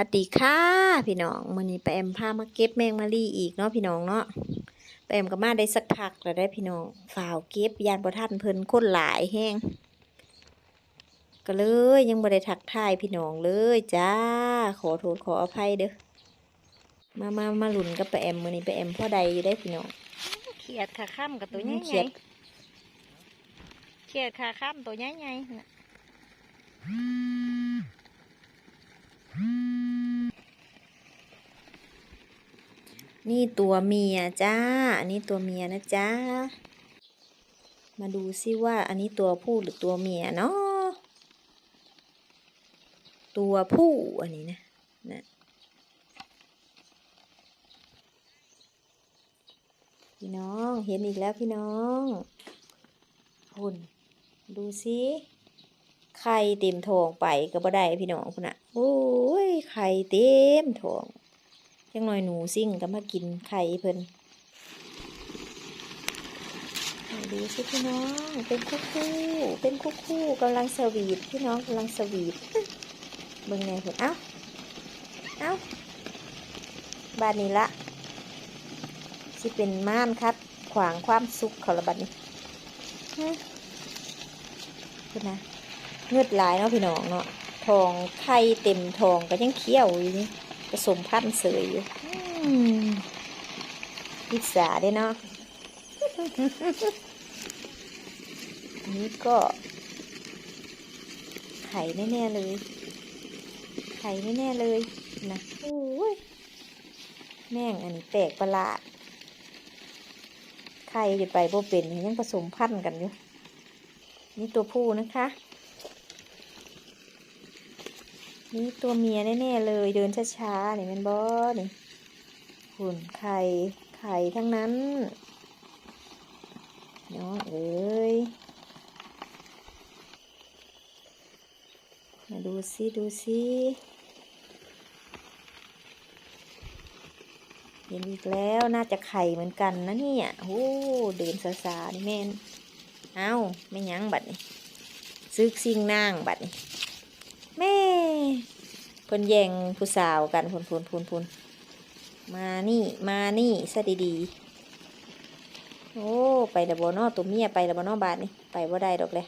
วัสดีค่ะ พี่น้องมื้อนี้ไปแอมพามาเก็บแมงมะลีอีกเนาะพี่น้องเนาะไปแอมก็มาได้สักพักแล้วได้พี่น้องฝ่าวเก็บยานบ่ทันเพิ่นคนหลายแฮงก็เลยยังบ่ได้ทักทายพี่น้องเลยจ้า ขอโทษขออภัยเด้อมามามาลุ้นกับไปแอมมื้อนี้ไปแอมพ่อใดอยู่ได้พี่น้องเขียดขาข้ามกับตัวใหอืญ่มๆเขียดเขียดขาข้ามตัวใหญ่ๆน่ะ นี่ตัวเมียจ้า อันนี้ตัวเมียนะจ้า มาดูซิว่าอันนี้ตัวผู้หรือตัวเมียเนาะ ตัวผู้อันนี้นะนะพี่น้องเห็นอีกแล้วพี่น้องหุ่นดูซิ ไข่เต็มทองไปก็บ่ได้พี่น้องพุ่นน่ะโอ้ ไข่เต็มท้องจังหน่อยหนูซิ่งก็มากินไข่เพิ่นดูซิพี่น้อง เป็นคู่คู่เป็นคู่คู่กำลังสวีทพี่น้องกำลังสวีทเบิ่งแหนเพิ่นเอ้าเอ้าบานนี้ละสิเป็นม่านคัดขวางความสุขเขาละบัดนี้เพิ่นนะเงือดหลายเนาะพี่น้องเนาะ ทองไข่เต็มทองก็ยังเคี้ยวอยู่นี่ผสมพันธุ์เสยอยู่อิจฉาเด้เนาะอันนี้ก็ ไข่แน่ๆเลย ไข่แน่ๆเลยนะโอ้ยแม่งอันนี้แปลกประหลาด ไข่จะไปบ่เป็นยังผสมพันธุ์กันอยู่ นี่ตัวผู้นะคะ นี่ตัวเมียแน่ๆเลยเดินช้าๆนี่แมันบอนี่หุ่นไข่ไข่ทั้งนั้นน้องเอ้ยมาดูซิดูซิเห็นอีกแล้วน่าจะไข่เหมือนกันนะเนี่ยโอ้เดินซาซาๆนี่แม่นเอ้าไม่ยั้งบัดนี่ซึกซิ่งนางบัดนี่แม่ เพิ่นแย่งผู้สาวกันพูนพูนพูนพูนมานี่มานี่ซะดีๆ โอ้ ไปแล้วบ่เนอตัวเมียไปแล้วบ่เนอบาดนี่ไปบ่าได้ดอกเลย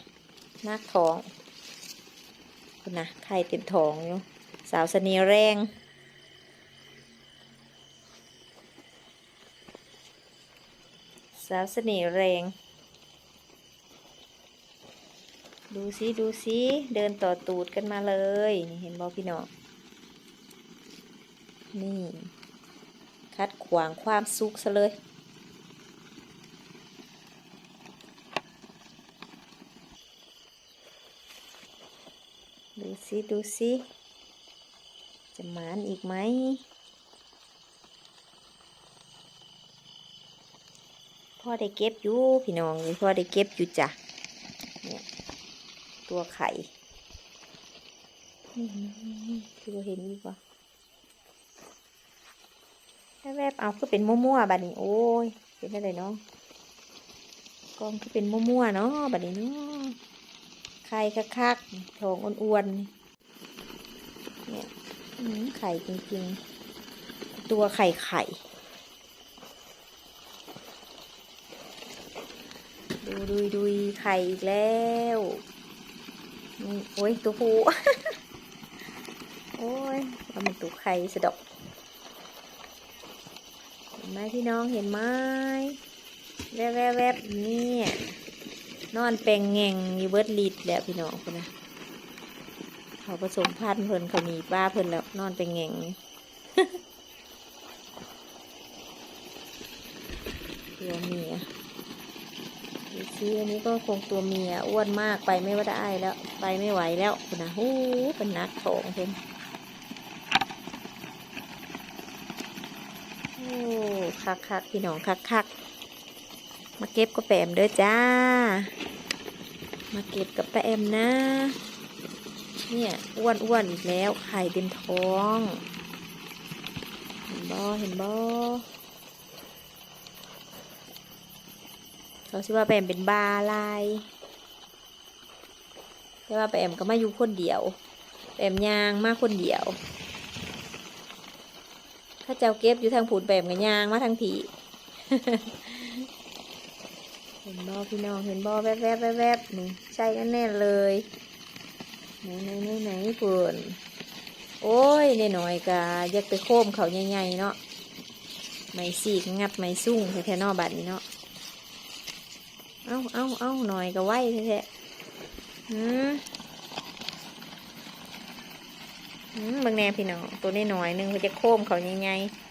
นักท้องคุณนะไข่เต็มท้องอยู่สาวเสนีแรงสาวเสน่ห์แรง ดูซิดูซิเดินต่อตูดกันมาเลย เห็นบอพี่น้อง นี่ คัดขวางความสุขซะเลยดูซิดูซิจะหมานอีกไหม พ่อได้เก็บอยู่ พี่น้องพ่อได้เก็บอยู่จ้ะเนี่ยตัวไข่อื้อหือคือบ่เห็นอีกวะ แวบๆเอาคือเป็นมั่วๆบัดนี้ โอ้ย เป็นอะไรเนาะกองคือเป็นมั่วๆเนาะบัดนี้เนาะไข่คักๆทองอ้วนๆเนี่ยไข่จริงๆ ตัวไข่ไข่ดูดูดูไข่อีกแล้วโอ้ยตัวผู้โอ้ยว่ามันตัวไข่สะดอก ไหมพี่น้องเห็นไหมแวบแวบแวบนี่นอนแปลงแง่งอยู่เบิดลิดแล้วพี่น้องคนนะเขาผสมพันธุ์เพิ่นเขามีป้าเพิ่นแล้วนอนแปลงแง่งตัวเมียดูสิซิอันนี้ก็คงตัวเมียอ้วนมากไปไม่ว่าได้แล้ว ไปไม่ไหวแล้วคุณนะหูเป็นนักโถงเพิ่นโอ้ คักคักพี่น้องคักคักมาเก็บกับแปมเด้อจ้า มาเก็บกับแปมนะ เนี่ยอ้วนอ้วนอีกแล้วไข่เต็มท้อง เห็นบ่เห็นบ่เขาชื่อว่าแปมเป็นบาลายแต่ว่าแปมก็มาอยู่คนเดียวแปมยางมาคนเดียว ถ้าเจ้าเก็บอยู่ทางผูนแปมกับยางมาทางผีเห็นบ่พี่น้องเห็นบ่แวบแวบแวบแวบนี่ใช่กันแน่เลยไหนไหนไหนไหนเปิ่นโอ้ยนหน่อยกะอยากไปโค้มเขาใหญ่ๆเนาะไม่สีกงัดไม่ซุ่งแท้ๆนอบัดนี้เนาะเอ้าเอ้าเอ้าหน่อยก็ไหวแท้ๆอืมอืมเบางแนวพี่น้องตัวน้อยๆหนึงเขาจะโค้มเขาใหญ่ๆ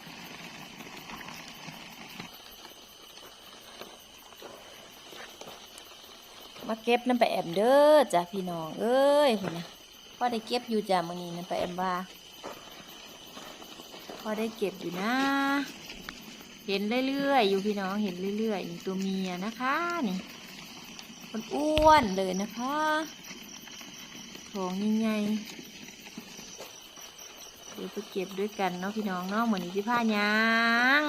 มาเก็บน้ำไปแอมเด้อจ้ะพี่น้องเอ้ยพุ่นะพ่อได้เก็บอยู่จ้ะมื้อนี้นะไปแอมว่าพ่อได้เก็บอยู่นะ เห็นเรื่อยๆอยู่พี่น้องเห็นเรื่อยๆตัวเมียนะคะนี่มันอ้วนเลยนะคะท้องใหญ่ๆ ดี๋ยวไปเก็บด้วยกันเนาะพี่น้องเนาะเหมือนนี้ที่ผ้ายาง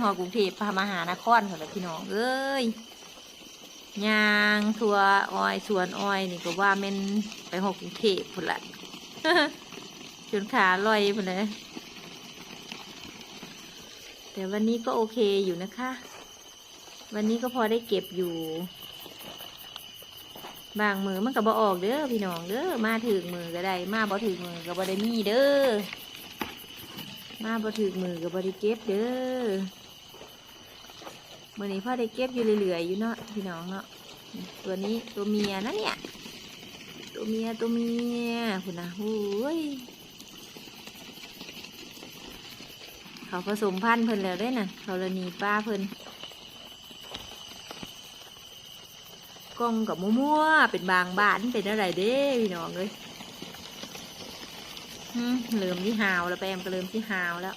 หอกรุงเทพพามหานครเหรอพี่น้องเอ้ยยางทัวอ้อยสวนอ้อยนี่ก็ว่าแม่นไปหกกรุงเทพพุ่นละจนขาลอยพุ่นเลยแต่วันนี้ก็โอเคอยู่นะคะ วันนี้ก็พอได้เก็บอยู่ บางมือมันก็บ่ออกเด้อพี่น้องเด้อมาถึงมือก็ได้ มาบ่ถึงมือก็บ่ได้มีเด้อมาบ่ถึงมือก็บ่ได้เก็บเด้อมื่อนี้พ่อได้เก็บอยู่เรื่อยๆอยู่เนาะพี่น้องเนาะตัวนี้ตัวเมียนะเนี่ยตัวเมียตัวเมียคุณนะโอ้ยเขาผสมพันธุ์เพิ่นแล้วได้น่ะเขาละนีป้าเพิ่น กล้องกับมั่วๆเป็นบางบ้านเป็นอะไรเด้พี่น้องเลยเริ่มที่หาวแล้วแปมก็เริ่มที่หาวแล้ว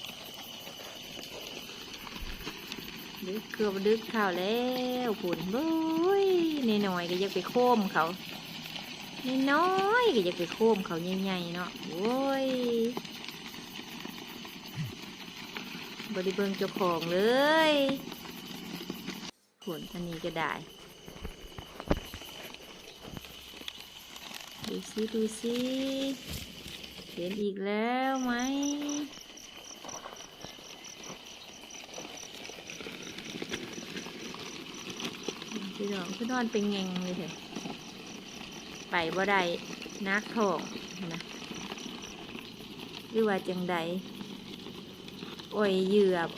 ดึกเกือบดึกข้าวแล้วผุนบุ้ยนหน่อยๆก็อยากไปโค้มเขานน้อยก็อยากไปโค้มเขาใหญ่ๆเนาะโอ้ยบริเบิงเจ้าของเลยผลอันนี้ก็ได้ ดูซิดูซิเห็นอีกแล้วไหมพี่น้องพี่นอนเป็นเงงเลยเถอะไปบ่ได้นักทองนะหรือว่าจังใดอ้อยเหยือบ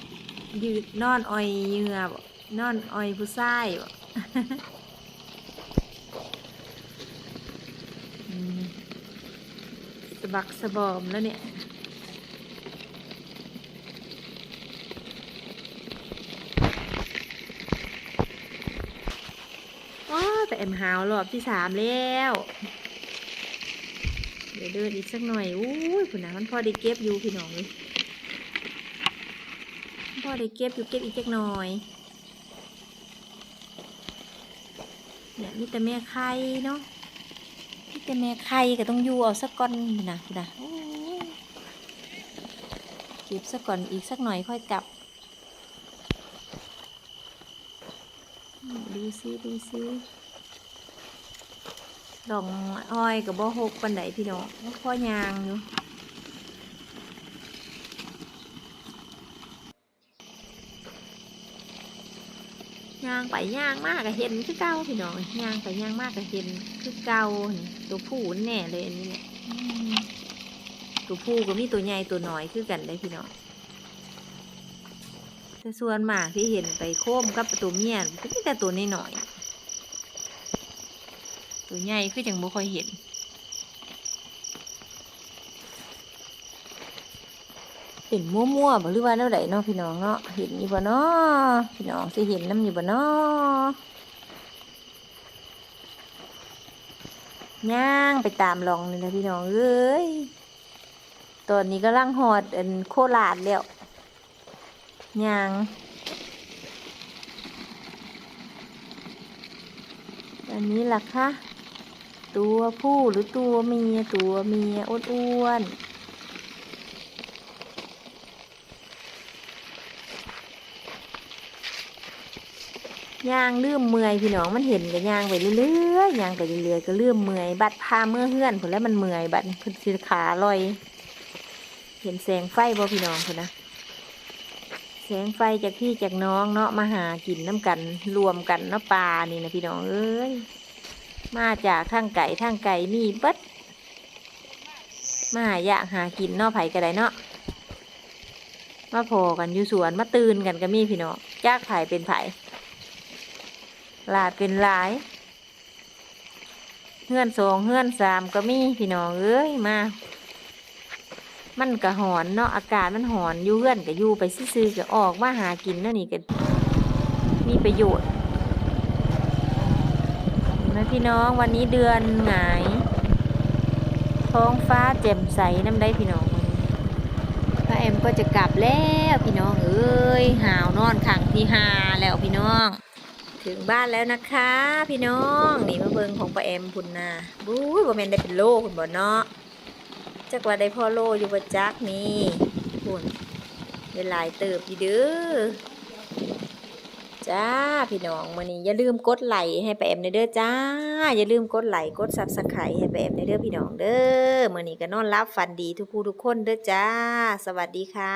ยืดนอนอ้อยเหยือบนอนอ้อยผู้ชายบ่ อืมสะ บักสะบอมแล้วเนี่ยว้าแต่แอมหาวรอบที่สามแล้ว เดี๋ยวเดินอีกสักหน่อยอุ้ยคุณนะมันพอได้เก็บอยู่พี่น้องเลยพอได้เก็บอยู่เก็บอีกจักหน่อยเนี่ยมีแต่แม่ไข่เนาะ แต่แม่ไข่ก็ต้องอยู่เอาสักก้อนนะคุณนะเก็บสักก่อนอีกสักหน่อยค่อยกลับ ดูซิดูซิดอกอ้อยกับบ่หกปันไดพี่น้องพ่อยางอยู่ ยางไปยางมากก็เห็นคือเก่าพี่น้องยางไปยางมากก็เห็นคือเก่าตัวผู้แน่เลยอันนี้เนี่ยตัวผู้ก็มีตัวใหญ่ตัวน้อยคือกันเลยพี่น้องแต่ส่วนมากที่เห็นไปโค้มกับตัวเมียก็มีแต่ตัวน้อยตัวใหญ่คือจังบ่ค่อยเห็น เป็นมั่วๆบ่หรือว่าแนวใดเนาะพี่น้องเนาะเห็นอยู่บ่เนาะพี่น้องสิเห็นน้ำอยู่บ่เนาะย่างไปตามลองนี่นะพี่น้องเอ้ยตอนนี้ก็ลังหอดอันโคราชแล้วย่างอันนี้ล่ะคะตัวผู้หรือตัวเมียตัวเมียอ้วนๆ ย่างเลื่อมเมื่อยพี่น้องมันเห็นกับย่างไปเรื่อยๆย่างไปเรื่อยๆก็เลื่อมเมื่อยบัดพาเมื่อเฮือนผลแล้วมันเมื่อยบัดคือสิขาลอย เห็นแสงไฟบ่พี่น้องคนนะแสงไฟจากพี่จากน้องเนาะมาหากินน้ำกันรวมกันเนาะปลานี่นะพี่น้องเอ้ยมาจากทางไก่ทางไก่มีเบิดมาหาอยากหากินเนาะไผ่กระไดเนาะมาพอกันอยู่สวนมาตื่นกันก็มีพี่น้องจากไผ่เป็นไผ่ ลาดเป็นหลายเฮือนสองเฮือนสามก็มีพี่น้องเอ้ยมา มันก็หอนเนาะอากาศมันหอนอยู่เฮือนก็อยู่ไปซื่อๆก็ออกมาหากินนาะนี่ก็มีประโยชน์นไหมพี่น้องวันนี้เดือนหงายท้องฟ้าแจ่มใสน้ำได้พี่น้องพระแอมก็จะกลับแล้วพี่น้องเอ้ยหาวนอนขังที่หาแล้วพี่น้อง ถึงบ้านแล้วนะคะ พี่น้องนี่มาเบิงของป้าแอมพุ่นนาบู๊บ่แมนได้เป็นโลคุณบ่เนาะจักว่าได้พ่อโลอยู่บ่จักนี่พุ่นได้หลายเติบอยู่เด้อจ้าพี่น้องมื้อนี้อย่าลืมกดไลค์ให้ไปาแอมในเด้อจ้า อย่าลืมกดไลค์กด Subscribe ให้ไปาแอมในเด้อพี่น้องเด้อมื้อนี้ก็นอนรับฝันดีทุกผู้ทุกคนเด้อจ้า สวัสดีค่ะ